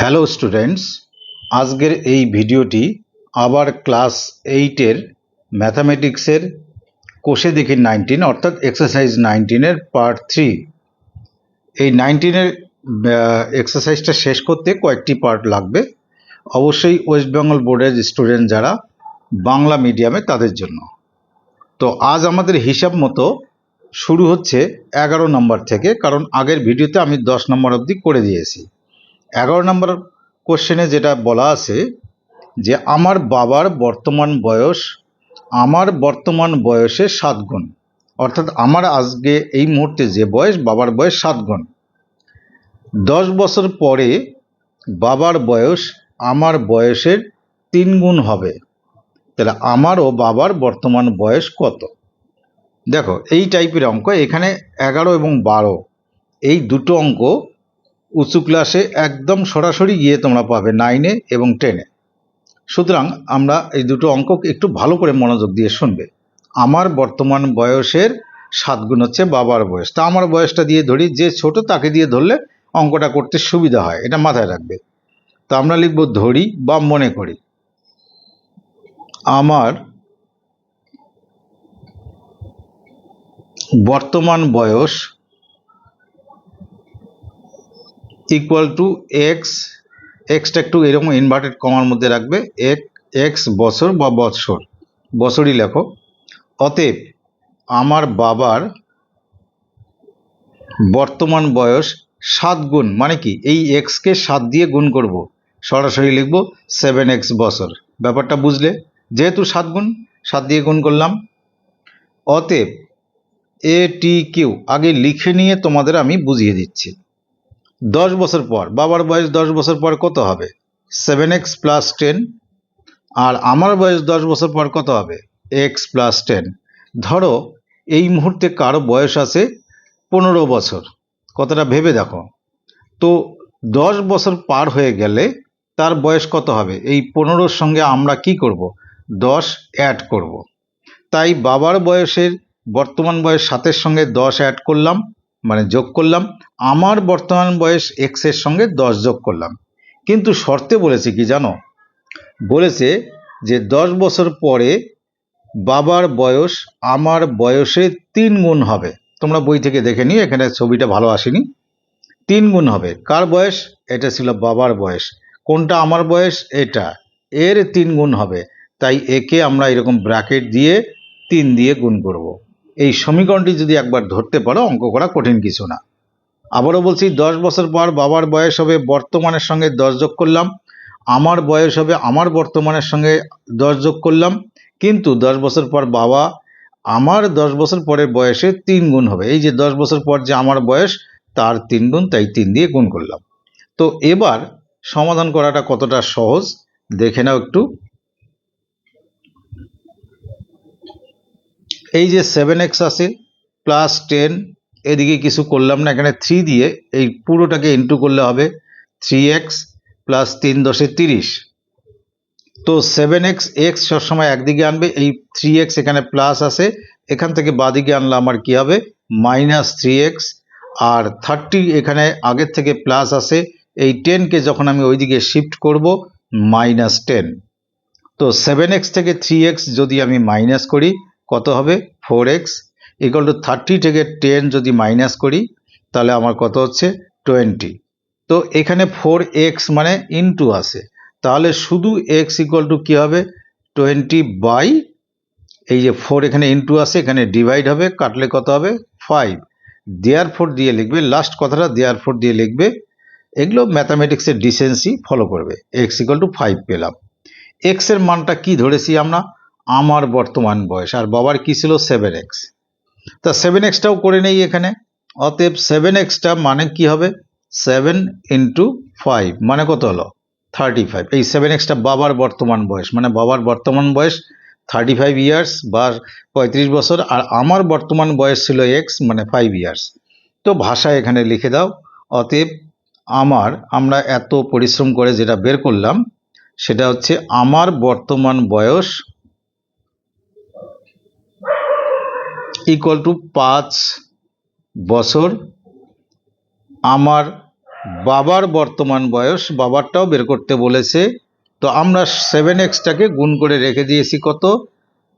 Hello students, আজকের এই ভিডিওটি আবার ক্লাস এইটের ম্যাথামেটিক্সের কোষে দেখি নাইনটিন, অর্থাৎ এক্সারসাইজ নাইনটিনের পার্ট থ্রি এই নাইনটিনের এক্সারসাইজটা শেষ করতে কয়েকটি পার্ট লাগবে। অবশ্যই ওয়েস্ট বেঙ্গল বোর্ডের স্টুডেন্ট যারা বাংলা মিডিয়ামে তাদের জন্য। তো আজ আমাদের হিসাব মতো শুরু হচ্ছে এগারো নম্বর থেকে, কারণ আগের ভিডিওতে আমি দশ নম্বর অবধি করে দিয়েছি। এগারো নম্বর কোশ্চেনে যেটা বলা আছে যে, আমার বাবার বর্তমান বয়স, আমার বর্তমান বয়সের সাত গুণ। অর্থাৎ আমার আজকে এই মুহূর্তে যে বয়স, বাবার বয়স সাত গুণ। দশ বছর পরে বাবার বয়স আমার বয়সের তিন গুণ হবে। তাহলে আমার ও বাবার বর্তমান বয়স কত? দেখো, এই টাইপের অঙ্ক, এখানে এগারো এবং বারো, এই দুটো অঙ্ক উঁচু ক্লাসে একদম সরাসরি গিয়ে তোমরা পাবে নাইনে এবং টেনে সুতরাং আমরা এই দুটো অঙ্ক একটু ভালো করে মনোযোগ দিয়ে শুনবে। আমার বর্তমান বয়সের সাত গুণ হচ্ছে বাবার বয়স। তা আমার বয়সটা দিয়ে ধরি, যে ছোট তাকে দিয়ে ধরলে অঙ্কটা করতে সুবিধা হয়, এটা মাথায় রাখবে। তো আমরা লিখব ধরি বা মনে করি। আমার বর্তমান বয়স ইকুয়াল টু এক্স এক্সটা একটু এরকম ইনভার্টেড কমার মধ্যে রাখবে, এক এক্স বছর বা বৎসর। বছরই লেখো। অতএব আমার বাবার বর্তমান বয়স সাত গুণ মানে কি? এই এক্সকে সাত দিয়ে গুণ করব। সরাসরি লিখব সেভেন এক্স বছর। ব্যাপারটা বুঝলে? যেহেতু সাত গুণ, সাত দিয়ে গুণ করলাম। অতএব এ টি কিউ আগে লিখে নিয়ে তোমাদের আমি বুঝিয়ে দিচ্ছি। দশ বছর পর, বাবার বয়স দশ বছর পর কত হবে? সেভেন এক্স প্লাস টেন আর আমার বয়স দশ বছর পর কত হবে? এক্স প্লাস টেন ধরো, এই মুহূর্তে কারও বয়স আছে পনেরো বছর। কতটা ভেবে দেখো। তো দশ বছর পার হয়ে গেলে তার বয়স কত হবে? এই পনেরোর সঙ্গে আমরা কি করব? দশ অ্যাড করব। তাই বাবার বয়সের বর্তমান বয়স সাতের সঙ্গে দশ অ্যাড করলাম। মানে যোগ করলাম। আমার বর্তমান বয়স এক্সের সঙ্গে দশ যোগ করলাম। কিন্তু শর্তে বলেছে কি জানো? বলেছে যে দশ বছর পরে বাবার বয়স আমার বয়সে তিন গুণ হবে। তোমরা বই থেকে দেখে নিও, এখানে ছবিটা ভালো আসেনি। তিন গুণ হবে। কার বয়স? এটা ছিল বাবার বয়স। কোনটা আমার বয়স? এটা। এর তিন গুণ হবে। তাই একে আমরা এরকম ব্র্যাকেট দিয়ে তিন দিয়ে গুণ করব। এই সমীকরণটি যদি একবার ধরতে পারো, অঙ্ক করা কঠিন কিছু না। আবারও বলছি, দশ বছর পর বাবার বয়স হবে, বর্তমানের সঙ্গে দশ যোগ করলাম। আমার বয়স হবে, আমার বর্তমানের সঙ্গে দশ যোগ করলাম। কিন্তু দশ বছর পর বাবা, আমার দশ বছর পরের বয়সে তিন গুণ হবে। এই যে দশ বছর পর যে আমার বয়স, তার তিন গুণ, তাই তিন দিয়ে গুণ করলাম। তো এবার সমাধান করাটা কতটা সহজ, দেখে নাও একটু। এই যে সেভেন এক্স আছে প্লাস টেন এদিকে কিছু করলাম না, এখানে থ্রি দিয়ে এই পুরোটাকে ইন্টু করলে হবে থ্রি এক্স প্লাস তিন দশে তিরিশ। তো সেভেন এক্স এক্স সবসময় একদিকে আনবে, এই থ্রি এক্স এখানে প্লাস আছে, এখান থেকে বাদিকে আনলে আমার কি হবে? মাইনাস থ্রি এক্স আর থার্টি এখানে আগের থেকে প্লাস আছে, এই টেনকে যখন আমি ওইদিকে শিফট করব মাইনাস টেন তো সেভেন এক্স থেকে থ্রি এক্স যদি আমি মাইনাস করি কত হবে? Four X equal to thirty থেকে টেন যদি মাইনাস করি, তাহলে আমার কত হচ্ছে? টোয়েন্টি তো এখানে ফোর এক্স মানে ইনটু আছে তাহলে শুধু এক্স ইকুয়াল টু কী হবে? টোয়েন্টি বাই এই যে ফোর এখানে ইনটু আছে এখানে ডিভাইড হবে, কাটলে কত হবে? ফাইভ দেয়ার ফোর দিয়ে লিখবে লাস্ট কথাটা দেয়ার ফোর দিয়ে লিখবে, এগুলো ম্যাথামেটিক্সের ডিসেন্সি ফলো করবে। এক্স ইকুয়াল টু ফাইভ পেলাম। এক্সের মানটা কি ধরেছি আমরা? আমার বর্তমান বয়স, আর বাবার কি ছিল? সেভেন এক্স তা সেভেন এক্সটাও করে নেই এখানে। অতএব সেভেন এক্সটা মানে কি হবে? সেভেন ইন্টু ফাইভ মানে কত হলো? থার্টি ফাইভ এই সেভেন এক্সটা বাবার বর্তমান বয়স মানে বাবার বর্তমান বয়স থার্টি ফাইভ ইয়ার্স বা পঁয়ত্রিশ বছর, আর আমার বর্তমান বয়স ছিল এক্স মানে ফাইভ ইয়ার্স তো ভাষা এখানে লিখে দাও। অতএব আমার, আমরা এত পরিশ্রম করে যেটা বের করলাম, সেটা হচ্ছে আমার বর্তমান বয়স ইকুয়াল টু পাঁচ বছর আমার বাবার বর্তমান বয়স, বাবারটাও বের করতে বলেছে। তো আমরা সেভেন এক্সটাকে গুণ করে রেখে দিয়েছি কত?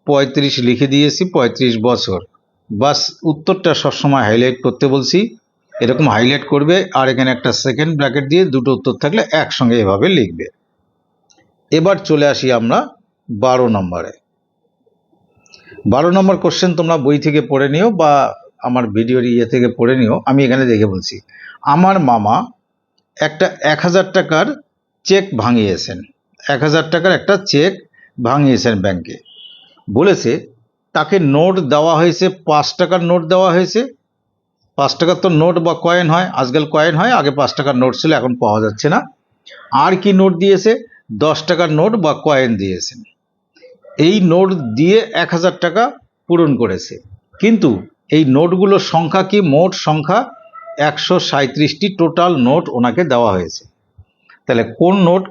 পঁয়ত্রিশ লিখে দিয়েছি, পঁয়ত্রিশ বছর। বাস উত্তরটা সবসময় হাইলাইট করতে বলছি। এরকম হাইলাইট করবে আর এখানে একটা সেকেন্ড ব্র্যাকেট দিয়ে দুটো উত্তর থাকলে একসঙ্গে এভাবে লিখবে। এবার চলে আসি আমরা বারো নম্বরে। বারো নম্বর কোশ্চেন তোমরা বই থেকে পড়ে নিও বা আমার ভিডিওর ইয়ে থেকে পড়ে নিও, আমি এখানে দেখে বলছি। আমার মামা একটা এক হাজার টাকার চেক ভাঙিয়েছেন। এক হাজার টাকার একটা চেক ভাঙিয়েছেন ব্যাংকে বলেছে, তাকে নোট দেওয়া হয়েছে, পাঁচ টাকার নোট দেওয়া হয়েছে। পাঁচ টাকার তো নোট বা কয়েন হয়, আজকাল কয়েন হয়, আগে পাঁচ টাকার নোট ছিল, এখন পাওয়া যাচ্ছে না। আর কি নোট দিয়েছে? দশ টাকার নোট বা কয়েন দিয়েছেন। এই নোট দিয়ে এক হাজার টাকা পূরণ করেছে। কিন্তু এই নোটগুলোর সংখ্যা কি? মোট সংখ্যা একশো সাঁত্রিশটি টোটাল নোট ওনাকে দেওয়া হয়েছে। তাহলে কোন নোট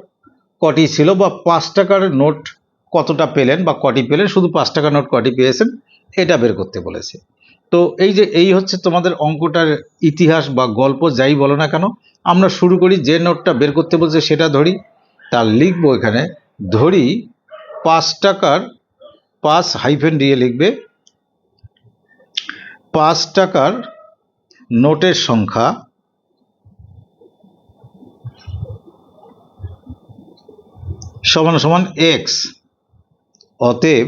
কটি ছিল বা পাঁচ টাকার নোট কতটা পেলেন বা কটি পেলেন? শুধু পাঁচ টাকার নোট কটি পেয়েছেন, এটা বের করতে বলেছে। তো এই যে, এই হচ্ছে তোমাদের অঙ্কটার ইতিহাস বা গল্প, যাই বলো না কেন, আমরা শুরু করি যে নোটটা বের করতে বলছে সেটা ধরি। তার লিখব এখানে, ধরি পাঁচ টাকার পাঁচ হাইফেন দিয়ে লিখবে। পাঁচ টাকার নোটের সংখ্যা। সমান সমান এক্স অতএব,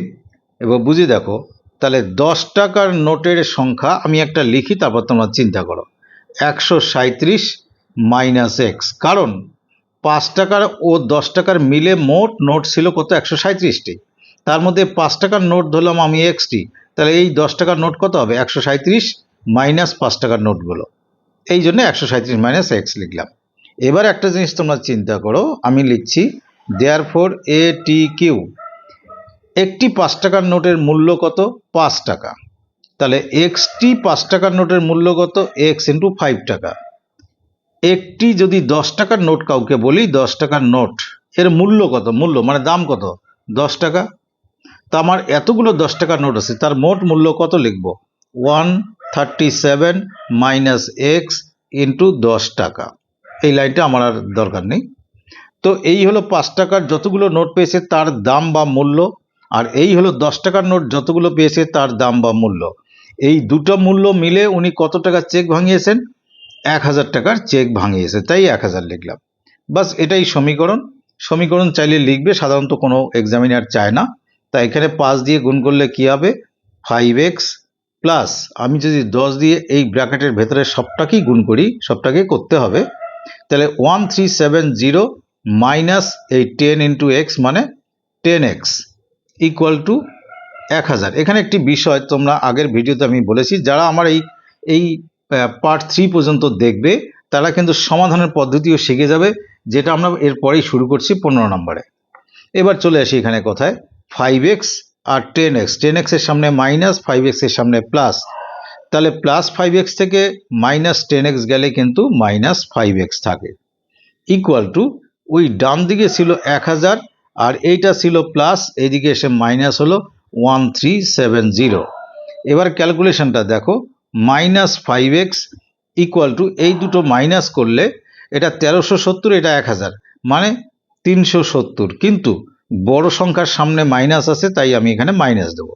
এবার বুঝে দেখো, তাহলে দশ টাকার নোটের সংখ্যা আমি একটা লিখি, তারপর তোমরা চিন্তা করো। একশো সাঁত্রিশ মাইনাস এক্স কারণ পাঁচ টাকার ও দশ টাকার মিলে মোট নোট ছিল কত? একশো সাঁত্রিশটি তার মধ্যে পাঁচ টাকার নোট ধরলাম আমি এক্সটি। তাহলে এই দশ টাকার নোট কত হবে? একশো সাঁত্রিশ মাইনাস পাঁচ টাকার নোটগুলো। এই জন্য একশো সাঁত্রিশ মাইনাস এক্স লিখলাম। এবার একটা জিনিস তোমরা চিন্তা করো, আমি লিখছি দেয়ার ফোর এ টি কিউ একটি পাঁচ টাকার নোটের মূল্য কত? পাঁচ টাকা। তাহলে এক্সটি পাঁচ টাকার নোটের মূল্য কত? এক্স ইন্টু ফাইভ টাকা। একটি যদি দশ টাকার নোট কাউকে বলি, দশ টাকার নোট, এর মূল্য কত? মূল্য মানে দাম কত? দশ টাকা। তা আমার এতগুলো দশ টাকার নোট আছে, তার মোট মূল্য কত লিখব? One thirty seven minus X into দশ টাকা। এই লাইনটা আমার আর দরকার নেই। তো এই হলো পাঁচ টাকার যতগুলো নোট পেয়েছে তার দাম বা মূল্য, আর এই হলো দশ টাকার নোট যতগুলো পেয়েছে তার দাম বা মূল্য। এই দুটো মূল্য মিলে উনি কত টাকা চেক ভাঙিয়েছেন? এক হাজার টাকার চেক ভাঙিয়েছে, তাই এক হাজার লিখলাম। বাস এটাই সমীকরণ। সমীকরণ চাইলে লিখবে, সাধারণত কোনো এক্সামিনার চায় না। তাই এখানে পাঁচ দিয়ে গুণ করলে কি হবে? ফাইভ এক্স প্লাস আমি যদি দশ দিয়ে এই ব্র্যাকেটের ভেতরে সবটাকেই গুণ করি, সবটাকে করতে হবে। তাহলে one three seven zero minus এই টেন ইন্টু এক্স মানে টেন এক্স ইকুয়াল টু এক হাজার। এখানে একটি বিষয় তোমরা আগের ভিডিওতে আমি বলেছি, যারা আমার এই এই পার্ট থ্রি পর্যন্ত দেখবে, তারা কিন্তু সমাধানের পদ্ধতিও শিখে যাবে, যেটা আমরা এরপরেই শুরু করছি পনেরো নম্বরে। এবার চলে আসি এখানে কোথায়? ফাইভ এক্স আর টেন এক্স টেন এক্সের সামনে মাইনাস ফাইভ এক্সের সামনে প্লাস তাহলে প্লাস ফাইভ এক্স থেকে মাইনাস টেন এক্স গেলে কিন্তু মাইনাস ফাইভ এক্স থাকে। ইকুয়াল টু ওই ডান দিকে ছিল এক হাজার, আর এইটা ছিল প্লাস এইদিকে এসে মাইনাস হলো ওয়ান থ্রি সেভেন জিরো এবার ক্যালকুলেশনটা দেখো। Minus five X equal to এই দুটো মাইনাস করলে এটা তেরোশো সত্তর, এটা এক হাজার। মানে তিনশো সত্তর। কিন্তু বড় সংখ্যার সামনে মাইনাস আছে, তাই আমি এখানে মাইনাস দেব।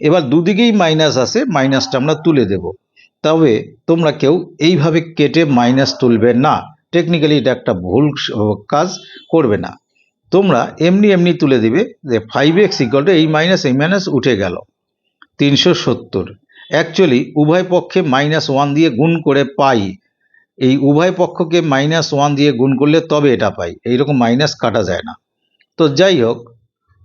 এবার দুদিকেই মাইনাস আছে, মাইনাসটা আমরা তুলে দেব। তবে তোমরা কেউ এইভাবে কেটে মাইনাস তুলবে না। টেকনিক্যালি এটা একটা ভুল কাজ করবে না। তোমরা এমনি এমনি তুলে দিবে যে ফাইভ এক্স ইকুয়াল টু এই মাইনাস এই মাইনাস উঠে গেল। তিনশো সত্তর। অ্যাকচুয়ালি উভয় পক্ষে মাইনাস ওয়ান দিয়ে গুণ করে পাই। এই উভয় পক্ষকে মাইনাস ওয়ান দিয়ে গুণ করলে তবে এটা পাই। এইরকম মাইনাস কাটা যায় না। তো যাই হোক,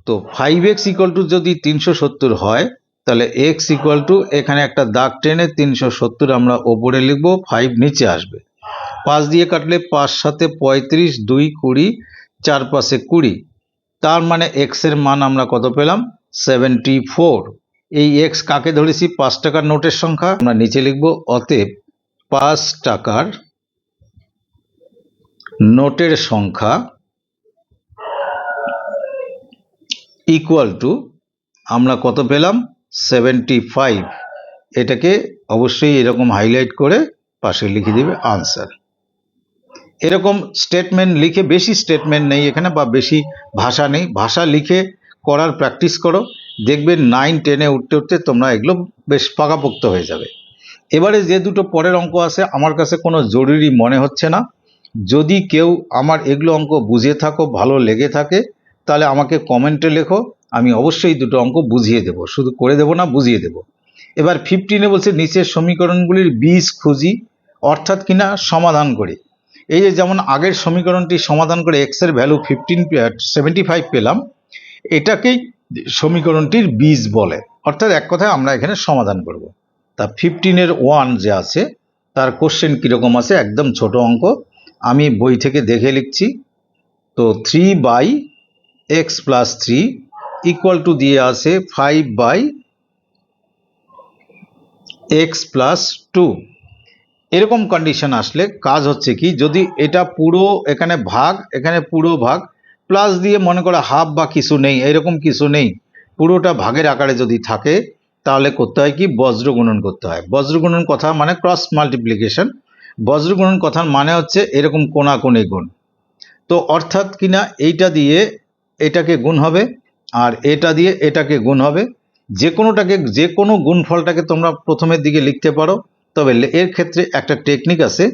তো ফাইভ এক্স ইকুয়াল টু যদি তিনশো সত্তর হয়, তাহলে এক্স ইকুয়াল টু এখানে একটা দাগ টেনে তিনশো সত্তর আমরা ওপরে লিখব ফাইভ নিচে আসবে। পাঁচ দিয়ে কাটলে পাঁচ সাথে পঁয়ত্রিশ, দুই কুড়ি, চার পাশে কুড়ি। তার মানে এক্সের মান আমরা কত পেলাম? সেভেন্টি ফোর এই এক্স কাকে ধরেছি? পাঁচ টাকার নোটের সংখ্যা। আমরা নিচে লিখব, অতএব পাঁচ টাকার নোটের সংখ্যা ইকুয়াল টু আমরা কত পেলাম? সেভেন্টি ফাইভ এটাকে অবশ্যই এরকম হাইলাইট করে পাশে লিখে দেবে আনসার এরকম স্টেটমেন্ট লিখে, বেশি স্টেটমেন্ট নেই এখানে বা বেশি ভাষা নেই। ভাষা লিখে করার প্র্যাকটিস করো। দেখবে নাইন টেনে উঠতে উঠতে তোমরা এগুলো বেশ পাকাপোক্ত হয়ে যাবে। এবারে যে দুটো পরের অঙ্ক আছে, আমার কাছে কোনো জরুরি মনে হচ্ছে না। যদি কেউ আমার এগুলো অঙ্ক বুঝে থাকো, ভালো লেগে থাকে, তাহলে আমাকে কমেন্টে লেখো, আমি অবশ্যই দুটো অঙ্ক বুঝিয়ে দেবো। শুধু করে দেবো না, বুঝিয়ে দেবো। এবার ফিফটিনে বলছে, নিচের সমীকরণগুলির বীজ খুঁজি, অর্থাৎ কিনা সমাধান করি। এই যে যেমন আগের সমীকরণটি সমাধান করে এক্সের ভ্যালু ফিফটিন সেভেন্টি ফাইভ পেলাম, এটাকেই সমীকরণটির বীজ বলে। অর্থাৎ এক কথায় আমরা এখানে সমাধান করব। তা ফিফটিনের ওয়ান যে আছে, তার কোশ্চেন কীরকম আছে? একদম ছোট অঙ্ক। আমি বই থেকে দেখে লিখছি। তো three by X plus three equal to দিয়ে আছে five by X plus two এরকম কন্ডিশন আসলে কাজ হচ্ছে কি, যদি এটা পুরো এখানে ভাগ, এখানে পুরো ভাগ প্লাস দিয়ে মনে করো হাফ বা কিছু নেই, এরকম কিছু নেই, পুরোটা ভাগের আকারে যদি থাকে, তাহলে করতে হয় কি? বজ্র গুণন করতে হয়। বজ্র গুণন কথা মানে ক্রস মাল্টিপ্লিকেশন বজ্র গুণন কথার মানে হচ্ছে এরকম কোনাকুনি গুণ। তো অর্থাৎ কিনা এইটা দিয়ে এটাকে গুণ হবে, আর এটা দিয়ে এটাকে গুণ হবে। যে কোনোটাকে, যে কোনো গুণফলটাকে তোমরা প্রথমের দিকে লিখতে পারো, তবে এর ক্ষেত্রে একটা টেকনিক আছে,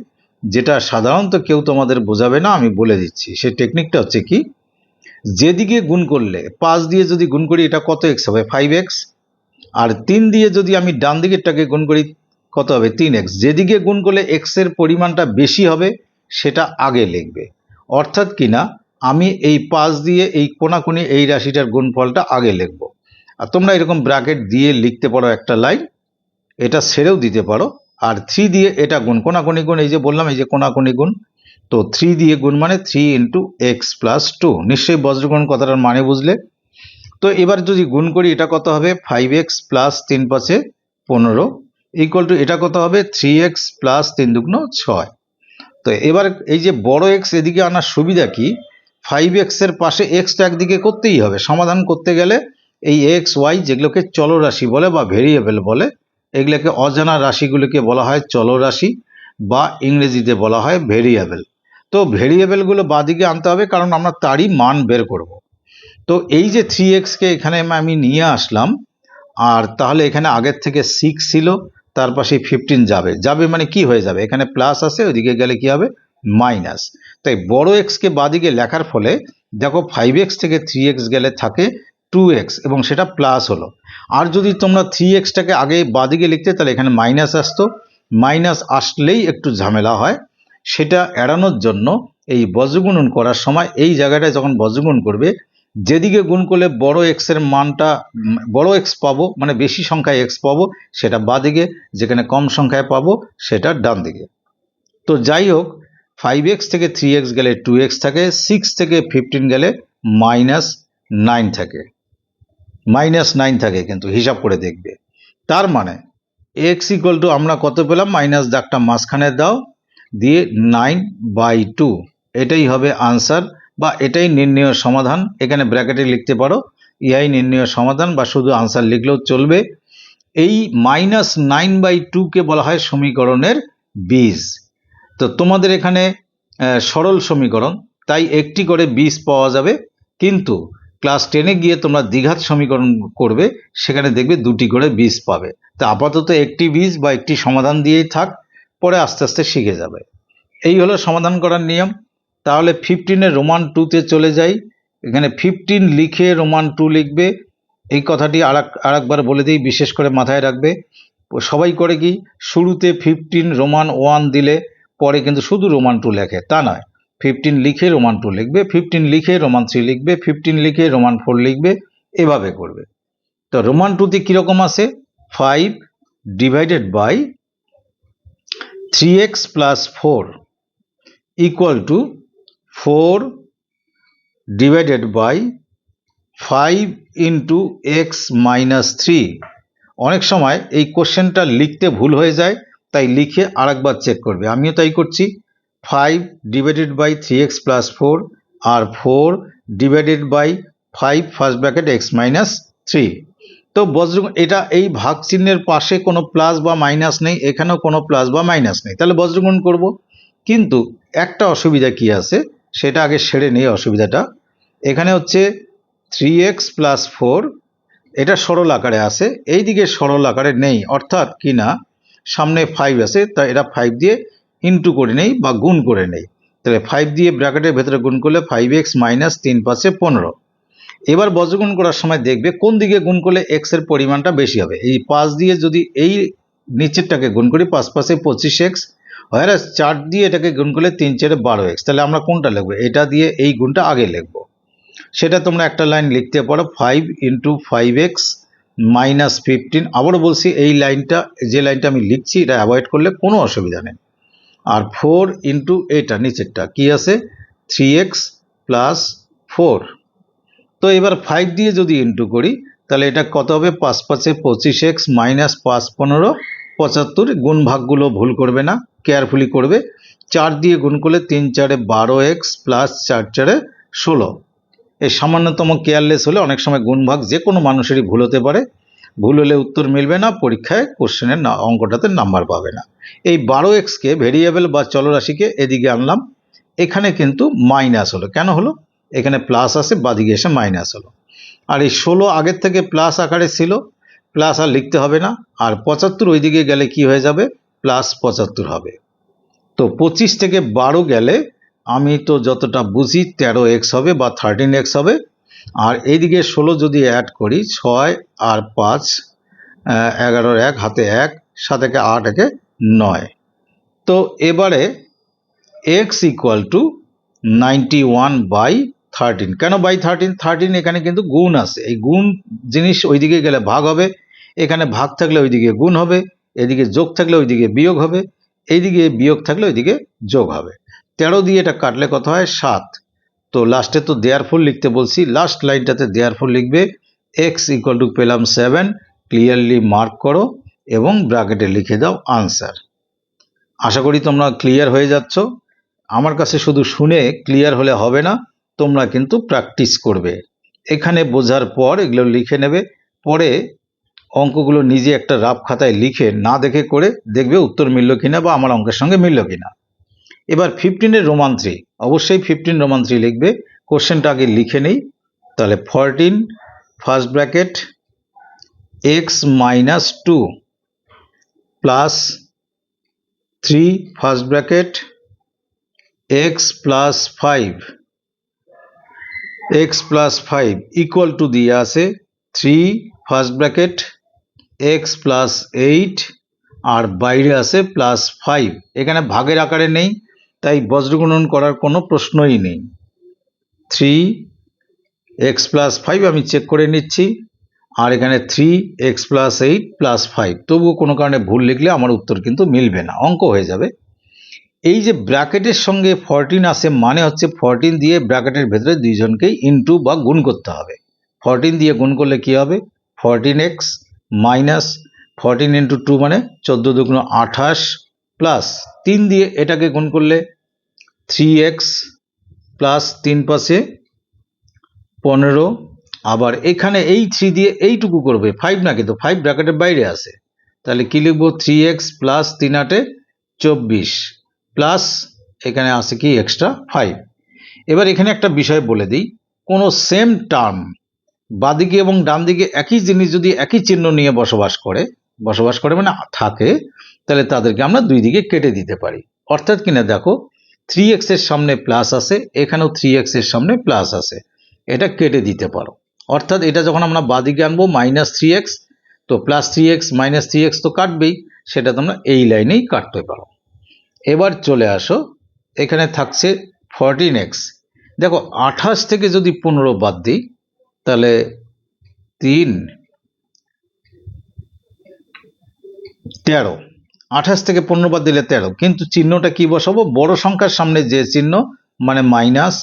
যেটা সাধারণত কেউ তোমাদের বোঝাবে না, আমি বলে দিচ্ছি। সেই টেকনিকটা হচ্ছে কি? যেদিকে গুণ করলে, পাঁচ দিয়ে যদি গুণ করি, এটা কত এক্স হবে? ফাইভ এক্স আর তিন দিয়ে যদি আমি ডান দিকেরটাকে গুণ করি, কত হবে? তিন এক্স যেদিকে গুণ করলে এক্সের পরিমাণটা বেশি হবে, সেটা আগে লিখবে। অর্থাৎ কিনা আমি এই পাঁচ দিয়ে এই কোনাকুনি এই রাশিটার গুণফলটা আগে লিখব। আর তোমরা এরকম ব্র্যাকেট দিয়ে লিখতে পারো একটা লাইন। এটা ছেড়েও দিতে পারো। আর থ্রি দিয়ে এটা গুণ, কোনাকুনি গুণ, এই যে বললাম, এই যে কোনাকুনি গুণ তো থ্রি দিয়ে গুণ মানে three into X plus two নিশ্চয়ই বজ্রগুণ কথাটার মানে বুঝলে? তো এবার যদি গুণ করি, এটা কত হবে? ফাইভ এক্স প্লাস তিন পাঁচে পনেরো। ইকুয়াল টু এটা কত হবে? থ্রি এক্স প্লাস তিন দুগ্ন ছয়। তো এবার এই যে বড় এক্স এদিকে আনার সুবিধা কি? ফাইভ এক্সের পাশে এক্সটা একদিকে করতেই হবে। সমাধান করতে গেলে এই এক্স ওয়াই যেগুলোকে চলরাশি বলে বা ভেরিয়েবল বলে, এগুলোকে অজানা রাশিগুলোকে বলা হয় চলরাশি বা ইংরেজিতে বলা হয় ভেরিয়েবল তো ভেরিয়েবলগুলো বাদিকে আনতে হবে, কারণ আমরা তারই মান বের করব। তো এই যে থ্রি এক্সকে এখানে আমি নিয়ে আসলাম, আর তাহলে এখানে আগের থেকে সিক্স ছিল, তার পাশে ফিফটিন যাবে। যাবে মানে কি হয়ে যাবে? এখানে প্লাস আছে, ওইদিকে গেলে কি হবে? মাইনাস তাই বড় এক্সকে বাদিকে লেখার ফলে, দেখো ফাইভ এক্স থেকে থ্রি এক্স গেলে থাকে টু এক্স এবং সেটা প্লাস হলো। আর যদি তোমরা থ্রি এক্সটাকে আগে বাদিকে লিখতে, তাহলে এখানে মাইনাস আসতো। মাইনাস আসলেই একটু ঝামেলা হয়। সেটা এড়ানোর জন্য এই বজ্রগুণন করার সময় এই জায়গাটায় যখন বজ্রগুণ করবে, যেদিকে গুণ করলে বড় এক্সের মানটা, বড় এক্স পাবো মানে বেশি সংখ্যায় এক্স পাবো, সেটা বাদিকে, যেখানে কম সংখ্যায় পাবো, সেটা ডান দিকে তো যাই হোক ফাইভ এক্স থেকে থ্রি এক্স গেলে টু এক্স থাকে সিক্স থেকে ফিফটিন গেলে মাইনাস নাইন থাকে। মাইনাস নাইন থাকে কিন্তু, হিসাব করে দেখবে। তার মানে এক্স ইকুয়াল টু আমরা কত পেলাম? মাইনাস দাগটা মাঝখানে দাও দিয়ে নাইন বাই টু এটাই হবে আনসার বা এটাই নির্ণয় সমাধান। এখানে ব্র্যাকেটে লিখতে পারো ইহাই নির্ণয় সমাধান বা শুধু আনসার লিখলেও চলবে। এই মাইনাস নাইন বাই টুকে বলা হয় সমীকরণের বীজ। তো তোমাদের এখানে সরল সমীকরণ, তাই একটি করে বীজ পাওয়া যাবে। কিন্তু ক্লাস টেনে গিয়ে তোমরা দ্বিঘাত সমীকরণ করবে, সেখানে দেখবে দুটি করে বীজ পাবে। তা আপাতত একটি বীজ বা একটি সমাধান দিয়েই থাক। পরে আস্তে আস্তে শিখে যাবে। এই হলো সমাধান করার নিয়ম। তাহলে ফিফটিনে রোমান টুতে চলে যাই। এখানে ফিফটিন লিখে রোমান টু লিখবে। এই কথাটি আর আরেকবার বলে দিই, বিশেষ করে মাথায় রাখবে। সবাই করে কি? শুরুতে ফিফটিন রোমান ওয়ান দিলে, পরে কিন্তু শুধু রোমান টু লেখে। তা নয়। ফিফটিন লিখে রোমান টু লিখবে ফিফটিন লিখে রোমান থ্রি লিখবে ফিফটিন লিখে রোমান ফোর লিখবে, এভাবে করবে। তো রোমান টুতে কীরকম আছে five divided by three X plus four equal to four divided by five into X minus three অনেক সময় এই কোশ্চেনটা লিখতে ভুল হয়ে যায়, তাই লিখে আরেকবার চেক করবে। আমিও তাই করছি। Five divided by three X plus four R four divided by five first bracket X minus three তো বজ্র এটা এই ভাগ চিহ্নের পাশে কোনো প্লাস বা মাইনাস নেই, এখানেও কোনো প্লাস বা মাইনাস নেই। তাহলে বজ্রগুণ করব। কিন্তু একটা অসুবিধা কি আছে? সেটা আগে সেরে নেই অসুবিধাটা। এখানে হচ্ছে থ্রি এক্স প্লাস ফোর এটা সরল আকারে আছে। এই দিকে সরল আকারে নেই, অর্থাৎ কি না? সামনে ফাইভ আছে, তা এটা ফাইভ দিয়ে ইন্টু করে নেই বা গুণ করে নেই। তাহলে ফাইভ দিয়ে ব্র্যাকেটের ভেতরে গুণ করলে ফাইভ এক্স মাইনাস তিন পাঁচে পনেরো। এবার বজ্রগুণ করার সময় দেখবে কোন দিকে গুণ করলে এক্সের পরিমাণটা বেশি হবে। এই পাঁচ দিয়ে যদি এই নিচেরটাকে গুণ করি, পাঁচ পাঁচে পঁচিশ এক্স হয় চার দিয়ে এটাকে গুণ করলে তিন চারে বারো এক্স তাহলে আমরা কোনটা লিখব? এটা দিয়ে এই গুণটা আগে লিখব। সেটা তোমরা একটা লাইন লিখতে পারো five into five X minus fifteen আবারও বলছি, এই লাইনটা, যে লাইনটা আমি লিখছি, এটা অ্যাভয়েড করলে কোনো অসুবিধা নেই। আর ফোর ইন্টু এটা নিচেরটা, কি আছে? থ্রি এক্স প্লাস ফোর তো এবার ফাইভ দিয়ে যদি ইন্টু করি, তাহলে এটা কত হবে? পাঁচ পাঁচে পঁচিশ এক্স মাইনাস পাঁচ পনেরো, পঁচাত্তর গুণ ভাগগুলো ভুল করবে না কেয়ারফুলি করবে। চার দিয়ে গুণ করলে তিন চারে বারো এক্স প্লাস চার চারে ষোলো। এই সামান্যতম কেয়ারলেস হলে অনেক সময় গুণভাগ যে কোনো মানুষেরই ভুল হতে পারে। ভুল হলে উত্তর মিলবে না, পরীক্ষায় কোশ্চেনের অঙ্কটাতে নাম্বার পাবে না। এই বারো এক্সকে ভেরিয়েবল বা চলরাশিকে এদিকে আনলাম, এখানে কিন্তু মাইনাস হলো। কেন হলো? এখানে প্লাস আছে বাদিকে এসে মাইনাস হলো। আর এই ষোলো আগের থেকে প্লাস আকারে ছিল প্লাস আর লিখতে হবে না। আর পঁচাত্তর ওইদিকে গেলে কি হয়ে যাবে? প্লাস পঁচাত্তর হবে। তো পঁচিশ থেকে বারো গেলে আমি তো যতটা বুঝি তেরো এক্স হবে বা থার্টিন এক্স হবে। আর এইদিকে ষোলো যদি অ্যাড করি, ছয় আর পাঁচ এগারোর এক, হাতে এক, সাত একে আট একে নয়। তো এবারে X equal to ninety one by thirteen কেন বাই থার্টিন থার্টিন এখানে কিন্তু গুণ আছে। এই গুণ জিনিস ওইদিকে গেলে ভাগ হবে, এখানে ভাগ থাকলে ওইদিকে গুণ হবে, এদিকে যোগ থাকলে ওইদিকে বিয়োগ হবে, এইদিকে বিয়োগ থাকলে ওইদিকে যোগ হবে। তেরো দিয়ে এটা কাটলে কত হয়? সাত। তো লাস্টে তো দেয়ার ফুল লিখতে বলছি লাস্ট লাইনটাতে দেয়ার ফুল লিখবে এক্স ইকুয়াল টু পেলাম সেভেন ক্লিয়ারলি মার্ক করো এবং ব্র্যাকেটে লিখে দাও আনসার আশা করি তোমরা ক্লিয়ার হয়ে যাচ্ছ। আমার কাছে শুধু শুনে ক্লিয়ার হলে হবে না। তোমরা কিন্তু প্র্যাকটিস করবে। এখানে বোঝার পর এগুলো লিখে নেবে, পরে অঙ্কগুলো নিজে একটা রাফ খাতায় লিখে না দেখে করে দেখবে উত্তর মিলল কিনা বা আমার অঙ্কের সঙ্গে মিলল কিনা। এবার ফিফটিনের রোমান থ্রি অবশ্যই ফিফটিন রোমান থ্রি লিখবে। কোশ্চেনটা আগে লিখে নেই, তাহলে fourteen first bracket X minus two plus three first bracket X plus five X plus five equal to দিয়ে আছে three first bracket X plus eight আর বাইরে আছে প্লাস ফাইভ এখানে ভাগের আকারে নেই, তাই বজ্রগুণন করার কোনো প্রশ্নই নেই। থ্রি এক্স প্লাস ফাইভ আমি চেক করে নিচ্ছি, আর এখানে three X plus eight plus five তবুও কোনো কারণে ভুল লিখলে আমার উত্তর কিন্তু মিলবে না, অঙ্ক হয়ে যাবে। এই যে ব্র্যাকেটের সঙ্গে ফরটিন আসে মানে হচ্ছে ফরটিন দিয়ে ব্র্যাকেটের ভেতরে দুইজনকেই ইনটু বা গুণ করতে হবে। ফরটিন দিয়ে গুণ করলে কি হবে? Fourteen X minus fourteen into two মানে চোদ্দ দুগুণ আঠাশ প্লাস তিন দিয়ে এটাকে গুণ করলে থ্রি এক্স প্লাস তিন পাশে পনেরো। আবার এখানে এই থ্রি দিয়ে এইটুকু করবে ফাইভ না কিন্তু ফাইভ ব্র্যাকেটের বাইরে আছে। তাহলে কি লিখব? থ্রি এক্স প্লাস তিন আটে চব্বিশ। প্লাস এখানে আছে কি এক্সট্রা? ফাইভ এবার এখানে একটা বিষয় বলে দিই। কোনো সেম টার্ম বাদিকে এবং ডান দিকে একই জিনিস যদি একই চিহ্ন নিয়ে বসবাস করে বসবাস করে মানে থাকে, তাহলে তাদেরকে আমরা দুই দিকে কেটে দিতে পারি। অর্থাৎ কিনা দেখো থ্রি এক্সের সামনে প্লাস আছে, এখানেও থ্রি এক্সের সামনে প্লাস আছে। এটা কেটে দিতে পারো। অর্থাৎ এটা যখন আমরা বাদিকে আনব মাইনাস থ্রি এক্স তো plus three X minus three X তো কাটবেই, সেটা তোমরা এই লাইনেই কাটতে পারো। এবার চলে আসো, এখানে থাকছে ফরটিন এক্স দেখো, আঠাশ থেকে যদি পনেরো বাদ দিই, তাহলে তিন, তেরো। আঠাশ থেকে পনেরো বাদ দিলে তেরো, কিন্তু চিহ্নটা কি বসাবো? বড় সংখ্যার সামনে যে চিহ্ন মানে মাইনাস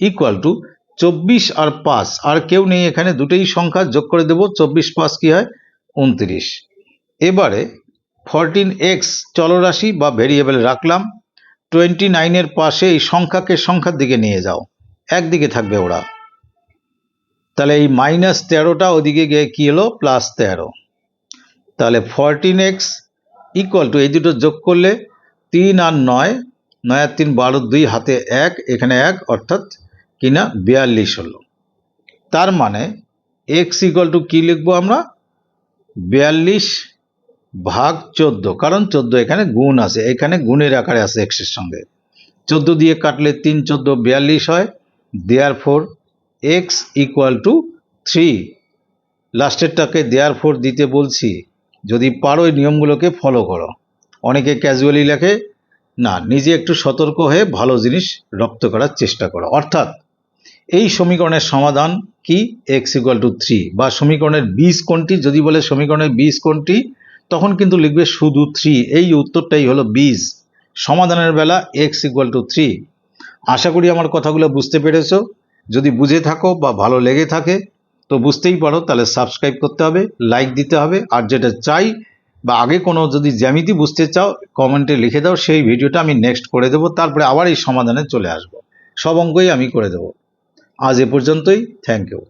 ইকুয়াল টু চব্বিশ আর পাঁচ, আর কেউ নেই এখানে, দুটোই সংখ্যা যোগ করে দেবো, চব্বিশ পাঁচ কি হয়? উনত্রিশ। এবারে ফরটিন এক্স চলরাশি বা ভেরিয়েবল রাখলাম টোয়েন্টি নাইনের পাশে এই সংখ্যাকে সংখ্যার দিকে নিয়ে যাও, একদিকে থাকবে ওরা। তাহলে এই মাইনাস তেরোটা ওদিকে গিয়ে কী হলো প্লাস তেরো। তাহলে ফরটিন এক্স ইকুয়াল টু এই দুটো যোগ করলে তিন আর নয় নয় আর তিন বারো দুই হাতে এক, এখানে এক, অর্থাৎ কিনা বিয়াল্লিশ হলো। তার মানে এক্স ইকুয়াল টু কী লিখব আমরা? বিয়াল্লিশ ভাগ চোদ্দ। কারণ চোদ্দ এখানে গুণ আছে, এখানে গুণের আকারে আছে এক্সের সঙ্গে। চোদ্দ দিয়ে কাটলে তিন, চোদ্দ বিয়াল্লিশ হয় therefore X equal to three লাস্টেরটাকে therefore দিতে বলছি, যদি পারো এই নিয়মগুলোকে ফলো করো। অনেকে ক্যাজুয়ালি লেখে, না, নিজে একটু সতর্ক হয়ে ভালো জিনিস রপ্ত করার চেষ্টা করো। অর্থাৎ এই সমীকরণের সমাধান কি? এক্স ইকুয়াল টু থ্রি বা সমীকরণের বীজ কোনটি যদি বলে সমীকরণের বীজ কোনটি তখন কিন্তু লিখবে শুধু থ্রি এই উত্তরটাই হলো বীজ। সমাধানের বেলা এক্স ইকুয়াল টু থ্রি আশা করি আমার কথাগুলো বুঝতে পেরেছ। যদি বুঝে থাকো বা ভালো লেগে থাকে, তো বুঝতেই পারো, তাহলে সাবস্ক্রাইব করতে হবে লাইক দিতে হবে, আর যেটা চাই বা আগে কোনো যদি জ্যামিতি বুঝতে চাও কমেন্টে লিখে দাও, সেই ভিডিওটা আমি নেক্সট করে দেবো, তারপরে আবার এই সমাধানে চলে আসব। সব অঙ্কই আমি করে দেবো। আজ এ পর্যন্তই। Thank you